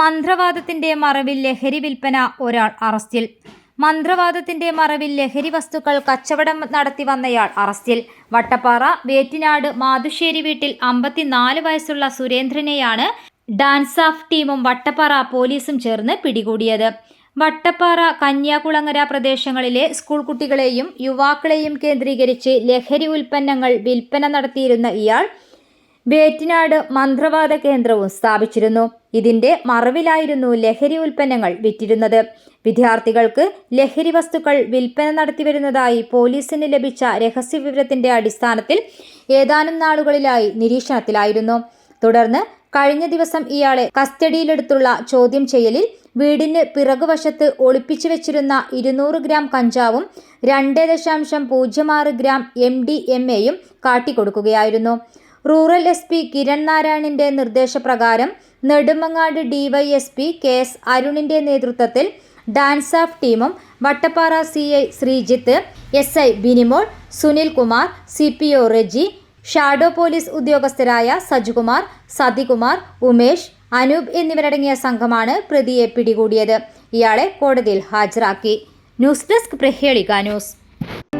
മന്ത്രവാദത്തിന്റെ മറവിൽ ലഹരി വിൽപ്പന ഒരാൾ അറസ്റ്റിൽ. മന്ത്രവാദത്തിന്റെ മറവിൽ ലഹരി വസ്തുക്കൾ കച്ചവടം നടത്തി വന്നയാൾ അറസ്റ്റിൽ. വട്ടപ്പാറ വേറ്റിനാട് മാതുശ്ശേരി വീട്ടിൽ അമ്പത്തിനാല് വയസ്സുള്ള സുരേന്ദ്രനെയാണ് ഡാൻസ് ഓഫ് ടീമും വട്ടപ്പാറ പോലീസും ചേർന്ന് പിടികൂടിയത്. വട്ടപ്പാറ കന്യാകുളങ്ങര പ്രദേശങ്ങളിലെ സ്കൂൾ കുട്ടികളെയും യുവാക്കളെയും കേന്ദ്രീകരിച്ച് ലഹരി ഉൽപ്പന്നങ്ങൾ വിൽപ്പന നടത്തിയിരുന്ന ഇയാൾ വേറ്റിനാട് മന്ത്രവാദ കേന്ദ്രവും സ്ഥാപിച്ചിരുന്നു. ഇതിന്റെ മറവിലായിരുന്നു ലഹരി ഉൽപ്പന്നങ്ങൾ വിറ്റിരുന്നത്. വിദ്യാർത്ഥികൾക്ക് ലഹരി വസ്തുക്കൾ വിൽപ്പന നടത്തിവരുന്നതായി പോലീസിന് ലഭിച്ച രഹസ്യ രഹസ്യവിവരത്തിന്റെ അടിസ്ഥാനത്തിൽ ഏതാനും നാളുകളിലായി നിരീക്ഷണത്തിലായിരുന്നു. തുടർന്ന് കഴിഞ്ഞ ദിവസം ഇയാളെ കസ്റ്റഡിയിലെടുത്തുള്ള ചോദ്യം ചെയ്യലിൽ വീടിന് പിറകുവശത്ത് ഒളിപ്പിച്ചു വെച്ചിരുന്ന ഇരുന്നൂറ് ഗ്രാം കഞ്ചാവും രണ്ട് ദശാംശം പൂജ്യം ആറ് ഗ്രാം എം ഡി എം എയും കാട്ടിക്കൊടുക്കുകയായിരുന്നു. റൂറൽ എസ് പി കിരൺ നാരായണിന്റെ നിർദ്ദേശപ്രകാരം നെടുമങ്ങാട് ഡിവൈഎസ്പി കെ എസ് അരുണിന്റെ നേതൃത്വത്തിൽ ഡാൻസ് ഓഫ് ടീമും Vattappara C I Sreejith S I Binimol Sunil Kumar C P O Reji shadow police ഉദ്യോഗസ്ഥരായ Sajukumar Sathikumar Umesh Anoop എന്നിവരടങ്ങിയ സംഘമാണ് പ്രതിയെ പിടികൂടിയത്. ഇയാളെ കോടതിയിൽ ഹാജരാക്കി. News desk Prahelika news.